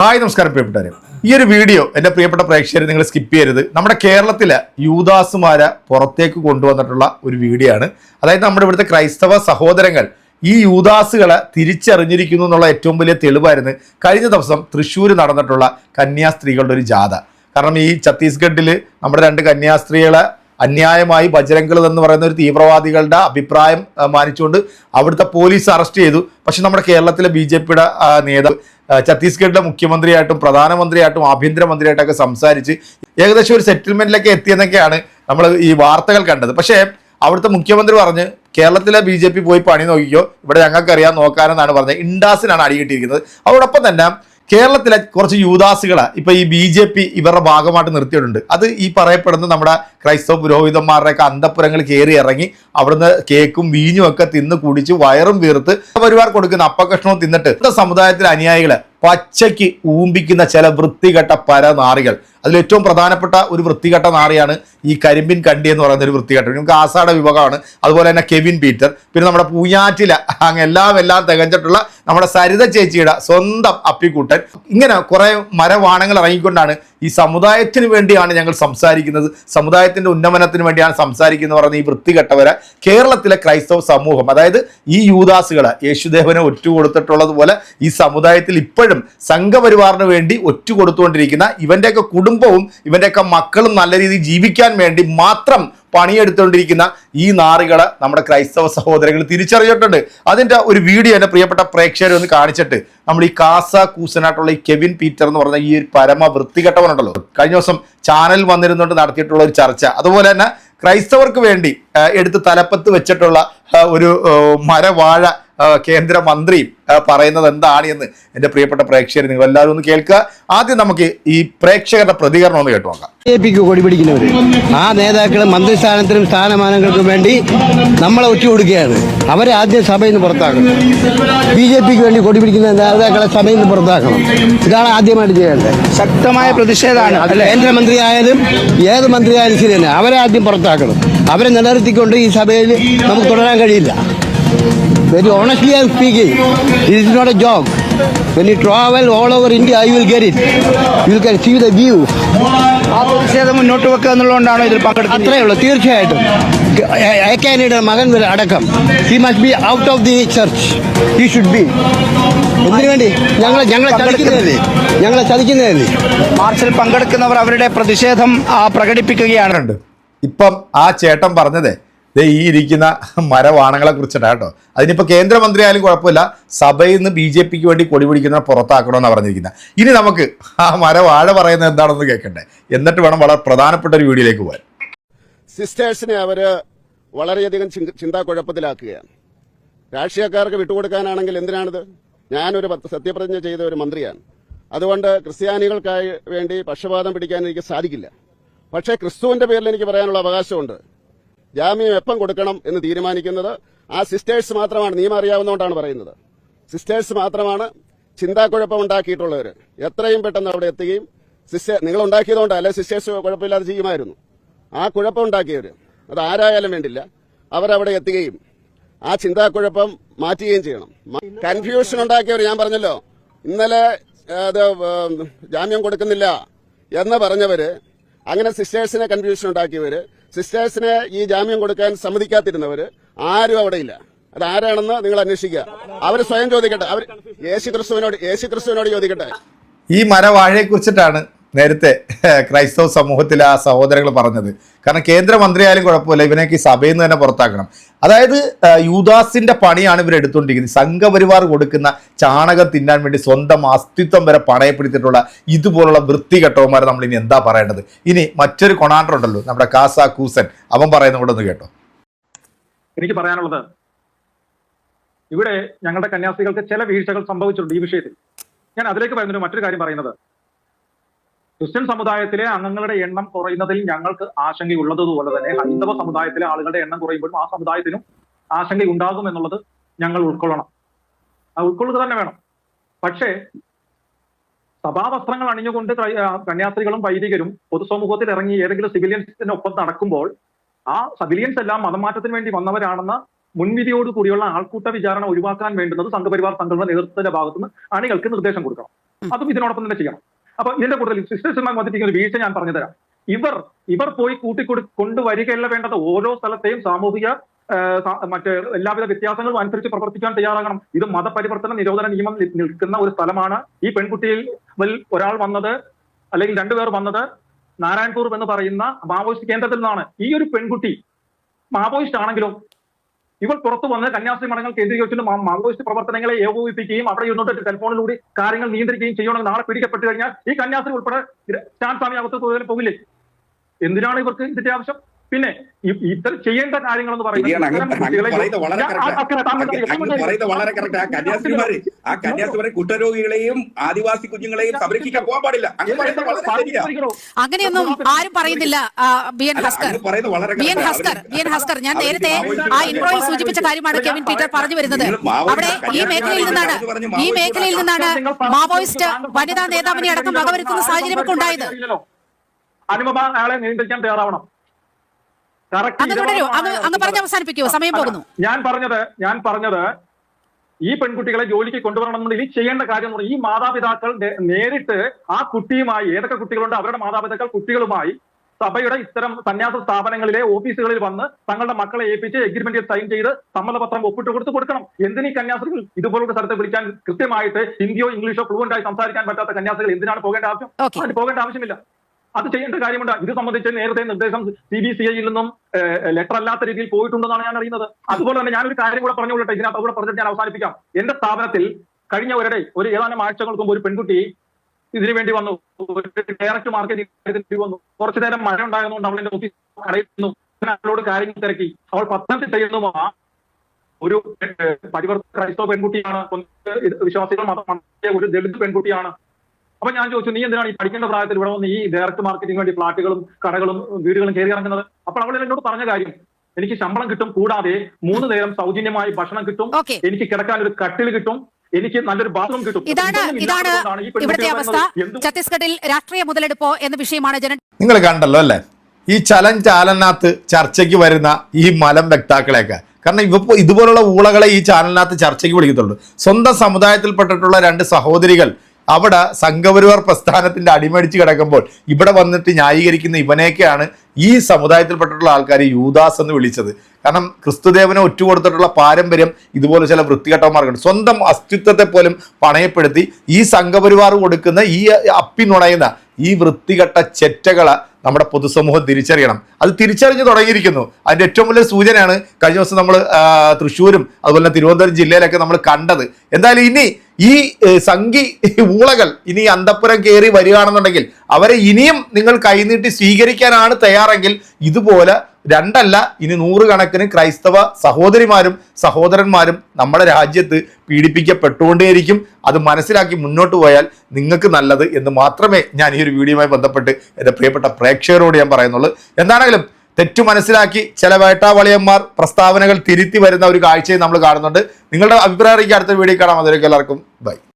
Hi നമസ്കാരം പ്രിയപ്പെട്ടവരെ. ഈ ഒരു വീഡിയോ എന്റെ പ്രിയപ്പെട്ട പ്രേക്ഷകർ നിങ്ങൾ സ്കിപ്പ് ചെയ്യരുത്. നമ്മുടെ കേരളത്തിലെ യൂദാസുമാരെ പുറത്തേക്ക് കൊണ്ടുവന്നിട്ടുള്ള ഒരു വീഡിയോ ആണ്. അതായത് നമ്മുടെ ഇവിടുത്തെ ക്രൈസ്തവ സഹോദരങ്ങൾ ഈ യൂദാസുകളെ തിരിച്ചറിഞ്ഞിരിക്കുന്നു എന്നുള്ള ഏറ്റവും വലിയ തെളിവായിരുന്നു കഴിഞ്ഞ ദിവസം തൃശ്ശൂർ നടന്നിട്ടുള്ള കന്യാസ്ത്രീകളുടെ ഒരു ജാഥ. കാരണം ഈ ഛത്തീസ്ഗഡിൽ നമ്മുടെ രണ്ട് കന്യാസ്ത്രീകളെ അന്യായമായി ബജരംഗൾ എന്ന് പറയുന്ന ഒരു തീവ്രവാദികളുടെ അഭിപ്രായം മാനിച്ചുകൊണ്ട് അവിടുത്തെ പോലീസ് അറസ്റ്റ് ചെയ്തു. പക്ഷെ നമ്മുടെ കേരളത്തിലെ ബി ജെ പിയുടെ നേതാവ് ഛത്തീസ്ഗഡിലെ മുഖ്യമന്ത്രിയായിട്ടും പ്രധാനമന്ത്രിയായിട്ടും ആഭ്യന്തരമന്ത്രിയായിട്ടൊക്കെ സംസാരിച്ച് ഏകദേശം ഒരു സെറ്റിൽമെന്റിലൊക്കെ എത്തിയെന്നൊക്കെയാണ് നമ്മൾ ഈ വാർത്തകൾ കണ്ടത്. പക്ഷേ അവിടുത്തെ മുഖ്യമന്ത്രി പറഞ്ഞ് കേരളത്തിലെ ബി ജെ പി പോയി പണി നോക്കിക്കോ ഇവിടെ ഞങ്ങൾക്കറിയാം നോക്കാനെന്നാണ് പറഞ്ഞത്. ഇൻഡാസിനാണ് അടികിട്ടിയിരിക്കുന്നത്. അതോടൊപ്പം തന്നെ കേരളത്തിലെ കുറച്ച് യൂദാസുകളെ ഇപ്പൊ ഈ ബി ജെ പി ഇവരുടെ ഭാഗമായിട്ട് നിർത്തിയിട്ടുണ്ട്. അത് ഈ പറയപ്പെടുന്ന നമ്മുടെ ക്രൈസ്തവ പുരോഹിതന്മാരുടെയൊക്കെ അന്തപ്പുരങ്ങൾ കയറി ഇറങ്ങി അവിടുന്ന് കേക്കും വീഞ്ഞും ഒക്കെ തിന്ന് കുടിച്ച് വയറും വീർത്ത് പരിവാർ കൊടുക്കുന്ന അപ്പകഷ്ണവും തിന്നിട്ട് സമുദായത്തിലെ അനുയായികളെ പച്ചയ്ക്ക് ഊമ്പിക്കുന്ന ചില വൃത്തികെട്ട പരനാറികൾ. അതിൽ ഏറ്റവും പ്രധാനപ്പെട്ട ഒരു വൃത്തികെട്ട നാറിയാണ് ഈ കരിമ്പിൻ കണ്ടി എന്ന് പറയുന്ന ഒരു വൃത്തികെട്ട നമുക്ക് ആസാടെ വിഭാഗമാണ് അതുപോലെ തന്നെ കെവിൻ പീറ്റർ. പിന്നെ നമ്മുടെ പൂഞ്ഞാറ്റില. അങ്ങ് എല്ലാം എല്ലാം തികഞ്ഞിട്ടുള്ള നമ്മുടെ സരിത ചേച്ചിയുടെ സ്വന്തം അപ്പിക്കൂട്ടൻ. ഇങ്ങനെ കുറേ മരവാണങ്ങൾ ഇറങ്ങിക്കൊണ്ടാണ് ഈ സമുദായത്തിന് വേണ്ടിയാണ് ഞങ്ങൾ സംസാരിക്കുന്നത്. സമുദായത്തിന്റെ ഉന്നമനത്തിന് വേണ്ടിയാണ് സംസാരിക്കുന്നത് പറയുന്ന ഈ വൃത്തികെട്ടവരെ കേരളത്തിലെ ക്രൈസ്തവ സമൂഹം അതായത് ഈ യൂദാസുകൾ യേശുദേവനെ ഒറ്റുകൊടുത്തിട്ടുള്ളതുപോലെ ഈ സമുദായത്തിൽ ഇപ്പോഴും സംഘപരിവാറിന് വേണ്ടി ഒറ്റുകൊടുത്തുകൊണ്ടിരിക്കുന്ന ഇവന്റെയൊക്കെ കുടുംബവും ഇവന്റെയൊക്കെ മക്കളും നല്ല രീതിയിൽ ജീവിക്കാൻ വേണ്ടി മാത്രം പണിയെടുത്തുകൊണ്ടിരിക്കുന്ന ഈ നാറുകളെ നമ്മുടെ ക്രൈസ്തവ സഹോദരങ്ങൾ തിരിച്ചറിഞ്ഞിട്ടുണ്ട്. അതിന്റെ ഒരു വീഡിയോ എന്റെ പ്രിയപ്പെട്ട പ്രേക്ഷകരെ ഒന്ന് കാണിച്ചിട്ട് നമ്മൾ ഈ കാസ കൂസനായിട്ടുള്ള ഈ കെവിൻ പീറ്റർ എന്ന് പറഞ്ഞ ഈ ഒരു പരമ വൃത്തികെട്ടവനുണ്ടല്ലോ കഴിഞ്ഞ ദിവസം ചാനൽ വന്നിരുന്നുകൊണ്ട് നടത്തിയിട്ടുള്ള ഒരു ചർച്ച. അതുപോലെ തന്നെ ക്രൈസ്തവർക്ക് വേണ്ടി എടുത്ത് തലപ്പത്ത് വെച്ചിട്ടുള്ള ഒരു മരവാഴ കേന്ദ്രമന്ത്രിയും ആ, പറയുന്നത് എന്താണ് എന്ന് എന്റെ പ്രിയപ്പെട്ട പ്രേക്ഷകർ നിങ്ങൾ എല്ലാവരും ഒന്ന് കേൾക്കുക. ആദ്യം നമുക്ക് ഈ പ്രേക്ഷകരുടെ പ്രതികരണം ഒന്ന് കേട്ടു നോക്കാം. ബി ജെ പിക്ക് കൊടി ആ നേതാക്കൾ മന്ത്രിസ്ഥാനത്തിനും സ്ഥാനമാനങ്ങൾക്കും വേണ്ടി നമ്മളെ ഒറ്റ കൊടുക്കുകയാണ് അവരെ ആദ്യം സഭയിൽ നിന്ന് പുറത്താക്കണം. ബി ജെ പിക്ക് വേണ്ടി കൊടി പിടിക്കുന്ന നേതാക്കളെ സഭയിൽ നിന്ന് പുറത്താക്കണം. ഇതാണ് ആദ്യമായിട്ട് ചെയ്യേണ്ടത്. ശക്തമായ പ്രതിഷേധമാണ് കേന്ദ്രമന്ത്രി ആയാലും ഏത് മന്ത്രി ആയാലും ശരി തന്നെ. അവരെ ആദ്യം പുറത്താക്കണം. അവരെ നിലനിർത്തിക്കൊണ്ട് ഈ സഭയിൽ നമുക്ക് തുടരാൻ കഴിയില്ല. Very honestly, I'm speaking. This is not a joke. When you travel all over India, you will get it. You can see the view. ആ പ്രതിഷേധം മുന്നോട്ട് വെക്കുക എന്നുള്ളതുകൊണ്ടാണോ ഇതിൽ പങ്കെടുക്കുന്നത്. അത്രേ ഉള്ളൂ തീർച്ചയായിട്ടും. ഏക്കാനിയുടെ മകൻ വരെ അടക്കം. He must be out of the church he should be എന്തിനു വേണ്ടി? ഞങ്ങളെ ഞങ്ങളെ ചതിക്കുന്നതല്ലേ? ഞങ്ങളെ ചതിക്കുന്നതല്ലേ? മാർച്ചിൽ പങ്കെടുക്കുന്നവർ അവരുടെ പ്രതിഷേധം പ്രകടിപ്പിക്കുകയാണ്. ഇപ്പം ആ ചേട്ടൻ പറഞ്ഞതേ ഈ ഇരിക്കുന്ന മരവാണങ്ങളെ കുറിച്ചിട്ടാണ് കേട്ടോ. അതിനിപ്പോൾ കേന്ദ്രമന്ത്രി ആയാലും കുഴപ്പമില്ല. സഭയിൽ നിന്ന് ബി ജെ പിക്ക് വേണ്ടി കൊടി പിടിക്കുന്ന പുറത്താക്കണമെന്നാണ് പറഞ്ഞിരിക്കുന്നത് ഇനി നമുക്ക് ആ മരവാഴ പറയുന്നത് എന്താണെന്ന് കേൾക്കണ്ടേ എന്നിട്ട് വേണം വളരെ പ്രധാനപ്പെട്ട ഒരു വീഡിയോയിലേക്ക് പോകാൻ. സിസ്റ്റേഴ്സിനെ അവർ വളരെയധികം ചിന്താ കുഴപ്പത്തിലാക്കുകയാണ് രാഷ്ട്രീയക്കാർക്ക് വിട്ടുകൊടുക്കാനാണെങ്കിൽ എന്തിനാണിത്? ഞാനൊരു സത്യപ്രതിജ്ഞ ചെയ്ത ഒരു മന്ത്രിയാണ്. അതുകൊണ്ട് ക്രിസ്ത്യാനികൾക്കായി വേണ്ടി പക്ഷപാതം പിടിക്കാൻ എനിക്ക് സാധിക്കില്ല. പക്ഷേ ക്രിസ്തുവിന്റെ പേരിൽ എനിക്ക് പറയാനുള്ള അവകാശമുണ്ട്. ജാമ്യം എപ്പം കൊടുക്കണം എന്ന് തീരുമാനിക്കുന്നത് ആ സിസ്റ്റേഴ്സ് മാത്രമാണ്. നിയമം അറിയാവുന്നതുകൊണ്ടാണ് പറയുന്നത്. സിസ്റ്റേഴ്സ് മാത്രമാണ് ചിന്താക്കുഴപ്പം ഉണ്ടാക്കിയിട്ടുള്ളവർ എത്രയും പെട്ടെന്ന് അവിടെ എത്തുകയും സിസ്റ്റർ നിങ്ങൾ ഉണ്ടാക്കിയതുകൊണ്ട് അല്ലെ സിസ്റ്റേഴ്സ് കുഴപ്പമില്ലാതെ ചെയ്യുമായിരുന്നു. ആ കുഴപ്പമുണ്ടാക്കിയവർ അത് ആരായാലും വേണ്ടില്ല അവരവിടെ എത്തുകയും ആ ചിന്താക്കുഴപ്പം മാറ്റുകയും ചെയ്യണം. കൺഫ്യൂഷൻ ഉണ്ടാക്കിയവർ ഞാൻ പറഞ്ഞല്ലോ ഇന്നലെ അത് ജാമ്യം കൊടുക്കുന്നില്ല എന്ന് പറഞ്ഞവര് അങ്ങനെ സിസ്റ്റേഴ്സിനെ കൺഫ്യൂഷൻ ഉണ്ടാക്കിയവര് സിസ്റ്റേഴ്സിനെ ഈ ജാമ്യം കൊടുക്കാൻ സമ്മതിക്കാതിരുന്നവര് ആരും അവിടെ ഇല്ല അത് ആരാണെന്ന് നിങ്ങൾ അന്വേഷിക്കുക. അവർ സ്വയം ചോദിക്കട്ടെ. അവർ യേശു ക്രിസ്തുവിനോട് യേശു ക്രിസ്തുവിനോട് ചോദിക്കട്ടെ. ഈ മരവാഴയെ കുറിച്ചിട്ടാണ് നേരത്തെ ക്രൈസ്തവ സമൂഹത്തിൽ ആ സഹോദരങ്ങൾ പറഞ്ഞത്. കാരണം കേന്ദ്രമന്ത്രിയായാലും കുഴപ്പമില്ല ഇവനേക്ക് ഈ സഭയിൽ നിന്ന് തന്നെ പുറത്താക്കണം. അതായത് യൂദാസിന്റെ പണിയാണ് ഇവർ എടുത്തുകൊണ്ടിരിക്കുന്നത്. സംഘപരിവാർ കൊടുക്കുന്ന ചാണകം തിന്നാൻ വേണ്ടി സ്വന്തം അസ്തിത്വം വരെ പണയപ്പെടുത്തിയിട്ടുള്ള ഇതുപോലുള്ള വൃത്തികെട്ടവന്മാരെ നമ്മൾ ഇനി എന്താ പറയേണ്ടത്? ഇനി മറ്റൊരു കൊണാണ്ടർ ഉണ്ടല്ലോ നമ്മുടെ കാസ കൂസൻ. അവൻ പറയുന്ന കൂടെ ഒന്ന് കേട്ടോ. എനിക്ക് പറയാനുള്ളത് ഇവിടെ ഞങ്ങളുടെ കന്യാസികൾക്ക് ചില വീഴ്ചകൾ സംഭവിച്ചിട്ടുണ്ട് ഈ വിഷയത്തിൽ. ഞാൻ അതിലേക്ക് പറയുന്നൊരു മറ്റൊരു കാര്യം പറയുന്നത്. ക്രിസ്ത്യൻ സമുദായത്തിലെ അംഗങ്ങളുടെ എണ്ണം കുറയുന്നതിൽ ഞങ്ങൾക്ക് ആശങ്കയുള്ളതുപോലെ തന്നെ ഹൈന്ദവ സമുദായത്തിലെ ആളുകളുടെ എണ്ണം കുറയുമ്പോഴും ആ സമുദായത്തിനും ആശങ്ക ഉണ്ടാകും എന്നുള്ളത് ഞങ്ങൾ ഉൾക്കൊള്ളണം. ആ ഉൾക്കൊള്ളുക തന്നെ വേണം. പക്ഷേ സഭാവസ്ത്രങ്ങൾ അണിഞ്ഞുകൊണ്ട് കന്യാസ്ത്രീകളും വൈദികരും പൊതുസമൂഹത്തിൽ ഇറങ്ങി ഏതെങ്കിലും സിവിലിയൻസിനൊപ്പം നടക്കുമ്പോൾ ആ സിവിലിയൻസ് എല്ലാം മതമാറ്റത്തിന് വേണ്ടി വന്നവരാണെന്ന മുൻവിധിയോട് കൂടിയുള്ള ആൾക്കൂട്ട വിചാരണ ഒഴിവാക്കാൻ വേണ്ടുന്നത് സംഘപരിവാർ സംഘടന നേതൃത്വത്തിന്റെ ഭാഗത്തുനിന്ന് അണികൾക്ക് നിർദ്ദേശം കൊടുക്കണം. അതും ഇതിനോടൊപ്പം തന്നെ ചെയ്യണം. അപ്പൊ ഇതിന്റെ കൂടുതൽ സിസ്റ്റേഴ്സുമായി വന്നിരിക്കുന്ന ഒരു വീഴ്ച ഞാൻ പറഞ്ഞുതരാം. ഇവർ ഇവർ പോയി കൂട്ടിക്കൊടു കൊണ്ടുവരികയല്ല വേണ്ടത്. ഓരോ സ്ഥലത്തെയും സാമൂഹിക മറ്റ് എല്ലാവിധ വ്യത്യാസങ്ങളും അനുസരിച്ച് പ്രവർത്തിക്കാൻ തയ്യാറാകണം. ഇത് മതപരിവർത്തന നിരോധന നിയമം നിൽക്കുന്ന ഒരു സ്ഥലമാണ്. ഈ പെൺകുട്ടിയിൽ ഒരാൾ വന്നത് അല്ലെങ്കിൽ രണ്ടുപേർ വന്നത് നാരായൺപൂർ എന്ന് പറയുന്ന മാവോയിസ്റ്റ് കേന്ദ്രത്തിൽ നിന്നാണ്. ഈ ഒരു പെൺകുട്ടി മാവോയിസ്റ്റ് ആണെങ്കിലും ഇവൾ പുറത്തു വന്ന് കന്യാസ്ത്രീ മഠങ്ങൾ കേന്ദ്രീകരിച്ചുകൊണ്ട് മാവോയിസ്റ്റ് പ്രവർത്തനങ്ങളെ ഏകോപിപ്പിക്കുകയും അവിടെ ഇരുന്നിട്ട് ടെലിഫോണിലൂടെ കാര്യങ്ങൾ നിയന്ത്രിക്കുകയും ചെയ്യണമെന്ന് നാളെ പിടിക്കപ്പെട്ടു കഴിഞ്ഞാൽ ഈ കന്യാസ്ത്രീ ഉൾപ്പെടെ സ്റ്റാൻ സ്വാമി അകത്ത് പോകില്ലേ? എന്തിനാണ് ഇവർക്ക് ഇതിന്റെ ആവശ്യം? പിന്നെ ഇത്ര ഇത്തരം ചെയ്യേണ്ട അങ്ങ് കുട്ടികളെ- പറയുന്നത് ആ- കന്യാസ്ത്രീമാര് ആ കന്യാസ്ത്രീമാരെ കുറ്റരോഗികളെയും ആദിവാസി കുഞ്ഞുങ്ങളെയും സംരക്ഷിക്കാൻ പോകാൻ പാടില്ല. അങ്ങനെയൊന്നും ആരും പറയുന്നില്ല. B N Haskar. B N Haskar B N Haskar ഞാൻ നേരത്തെ ആ ഇൻട്രോയിൽ സൂചിപ്പിച്ച കാര്യമാണ് കെവിൻ പീറ്റർ പറഞ്ഞു വരുന്നത്. അവിടെ ഈ മേഖലയിൽ നിന്നാണ് ഈ മാവോയിസ്റ്റ് മേഖലയിൽ നിന്നാണ് മാവോയിസ്റ്റ് വനിതാ നേതാവിനെ അടക്കം വകവരുത്തുന്ന സാഹചര്യമൊക്കെ ഉണ്ടായത്. അനുപമ അയാളെ നിയന്ത്രിക്കാൻ തയ്യാറാവണം Correct അങ്ങ് തുടരൂ ഇരവാണ് അങ്ങ് അങ്ങ് പറഞ്ഞ് അവസാനിപ്പിക്കൂ സമയം പോകുന്നു. ഞാൻ പറഞ്ഞത് ഞാൻ പറഞ്ഞത് ഈ പെൺകുട്ടികളെ ജോലിക്ക് കൊണ്ടുവരണമെന്നുണ്ടെങ്കിൽ ഈ ചെയ്യേണ്ട കാര്യം ഈ മാതാപിതാക്കൾ നേരിട്ട് ആ കുട്ടിയുമായി ഏതൊക്കെ കുട്ടികളുണ്ട് അവരുടെ മാതാപിതാക്കൾ കുട്ടികളുമായി സഭയുടെ ഇത്തരം സന്യാസ സ്ഥാപനങ്ങളിലെ ഓഫീസുകളിൽ വന്ന് തങ്ങളുടെ മക്കളെ ഏൽപ്പിച്ച് എഗ്രിമെന്റിൽ സൈൻ ചെയ്ത് സമ്മതപത്രം ഒപ്പിട്ട് കൊടുത്ത് കൊടുക്കണം. എന്തിനീ കന്യാസ്ത്രീകൾ ഇതുപോലുള്ള സ്ഥലത്ത് വിളിക്കാൻ കൃത്യമായിട്ട് ഹിന്ദിയോ ഇംഗ്ലീഷോ ഫ്ലുവന്റ് ആയി സംസാരിക്കാൻ പറ്റാത്ത കന്യാസ്ത്രീകൾ എന്തിനാണ് പോകേണ്ട ആവശ്യം. അതിന് പോകേണ്ട ആവശ്യമില്ല. അത് ചെയ്യേണ്ട കാര്യമുണ്ട്. ഇത് സംബന്ധിച്ച് നേരത്തെ നിർദ്ദേശം സി ബി സി ഐയിൽ നിന്നും ലെറ്റർ അല്ലാത്ത രീതിയിൽ പോയിട്ടുണ്ടെന്നാണ് ഞാൻ അറിയുന്നത്. അതുപോലെ തന്നെ ഞാനൊരു കാര്യം കൂടെ പറഞ്ഞുകൊള്ളട്ടെ ഇതിനകത്ത് കൂടെ പറഞ്ഞിട്ട് ഞാൻ അവസാനിപ്പിക്കാം. എന്റെ സ്ഥാപനത്തിൽ കഴിഞ്ഞ ഒരിടെ ഒരു ഏതാനും ആഴ്ചകൾക്ക് മുമ്പ് ഒരു പെൺകുട്ടി ഇതിനു വേണ്ടി വന്നു. ഡയറക്റ്റ് മാർക്കറ്റിംഗ് വന്നു. കുറച്ചു നേരം മഴ ഉണ്ടായതുകൊണ്ട് അവൾ എന്റെ ഓഫീസ് ഞാൻ അവളോട് കാര്യങ്ങൾ തിരക്കി. അവൾ പത്തനംതിട്ടയിൽ നിന്നും ഒരു പരിവർത്തന ക്രൈസ്തവ പെൺകുട്ടിയാണ്. വിശ്വാസികൾ മാത്രമാണ് ഒരു ദളിത് പെൺകുട്ടിയാണ്. അപ്പൊ ഞാൻ ചോദിച്ചു നീ എന്തിനാണ് ഈ പഠിക്കേണ്ട പ്രായത്തിൽ ഇവിടെ വന്ന് ഈ ഡയറക്ട് മാർക്കറ്റിംഗ് വേണ്ടി ഫ്ലാറ്റുകളും കടകളും വീടുകളും കയറി ഇറങ്ങുന്നത്? അപ്പോൾ അവൾ എന്നോട് പറഞ്ഞ കാര്യം എനിക്ക് ശമ്പളം കിട്ടും കൂടാതെ മൂന്ന് നേരം സൗജന്യമായി ഭക്ഷണം കിട്ടും എനിക്ക് കിടക്കാൻ ഒരു കട്ടിൽ കിട്ടും എനിക്ക് നല്ലൊരു ബാത്റൂം കിട്ടും. ഇതാണ് ഇതാണ് ഇവിടുത്തെ അവസ്ഥ. ഛത്തീസ്ഗഡിൽ രാഷ്ട്രീയ മുതലെടുപ്പോ എന്ന വിഷയമാണ് ജന നിങ്ങൾ കണ്ടല്ലോ അല്ലേ? ഈ ചലൻ ചാലനകത്ത് ചർച്ചയ്ക്ക് വരുന്ന ഈ മലം വ്യക്താക്കളെയൊക്കെ. കാരണം ഇവ ഇതുപോലുള്ള ഊളകളെ ഈ ചാനലിനകത്ത് ചർച്ചയ്ക്ക് വിളിക്കത്തുള്ളൂ. സ്വന്തം സമുദായത്തിൽപ്പെട്ടിട്ടുള്ള രണ്ട് സഹോദരികൾ അവിടെ സംഘപരിവാർ പ്രസ്ഥാനത്തിന്റെ അടിമടിച്ച് കിടക്കുമ്പോൾ ഇവിടെ വന്നിട്ട് ന്യായീകരിക്കുന്ന ഇവനെയൊക്കെയാണ് ഈ സമുദായത്തിൽപ്പെട്ടിട്ടുള്ള ആൾക്കാർ യൂദാസ് എന്ന് വിളിച്ചത്. കാരണം ക്രിസ്തുദേവനെ ഒറ്റുകൊടുത്തിട്ടുള്ള പാരമ്പര്യം ഇതുപോലെ ചില വൃത്തികെട്ടന്മാർക്കുണ്ട് സ്വന്തം അസ്തിത്വത്തെ പോലും പണയപ്പെടുത്തി ഈ സംഘപരിവാർ കൊടുക്കുന്ന ഈ അപ്പി നുണയുന്ന ഈ വൃത്തികെട്ട ചെറ്റകളെ നമ്മുടെ പൊതുസമൂഹം തിരിച്ചറിയണം. അത് തിരിച്ചറിഞ്ഞ് തുടങ്ങിയിരിക്കുന്നു. അതിന്റെ ഏറ്റവും വലിയ സൂചനയാണ് കഴിഞ്ഞ ദിവസം നമ്മൾ തൃശ്ശൂരും അതുപോലെ തന്നെ തിരുവനന്തപുരം ജില്ലയിലൊക്കെ നമ്മൾ കണ്ടത്. എന്തായാലും ഇനി ഈ സംഘി ഊളകൾ ഇനി അന്തപ്പുരം കയറി വരികയാണെന്നുണ്ടെങ്കിൽ അവരെ ഇനിയും നിങ്ങൾ കൈനീട്ടി സ്വീകരിക്കാനാണ് തയ്യാറെങ്കിൽ ഇതുപോലെ രണ്ടല്ല ഇനി നൂറുകണക്കിന് ക്രൈസ്തവ സഹോദരിമാരും സഹോദരന്മാരും നമ്മുടെ രാജ്യത്ത് പീഡിപ്പിക്കപ്പെട്ടുകൊണ്ടേയിരിക്കും. അത് മനസ്സിലാക്കി മുന്നോട്ട് പോയാൽ നിങ്ങൾക്ക് നല്ലത് എന്ന് മാത്രമേ ഞാൻ ഈ ഒരു വീഡിയോയുമായി ബന്ധപ്പെട്ട് എന്റെ പ്രിയപ്പെട്ട പ്രേക്ഷകരോട് ഞാൻ പറയുന്നുള്ളൂ. എന്താണെങ്കിലും തെറ്റു മനസ്സിലാക്കി ചില വേട്ടാവളിയന്മാർ പ്രസ്താവനകൾ തിരുത്തി വരുന്ന ഒരു കാഴ്ചയും നമ്മൾ കാണുന്നുണ്ട്. നിങ്ങളുടെ അഭിപ്രായം അടുത്ത വീഡിയോ കാണാം. അതിലേക്ക് എല്ലാവർക്കും ബൈ.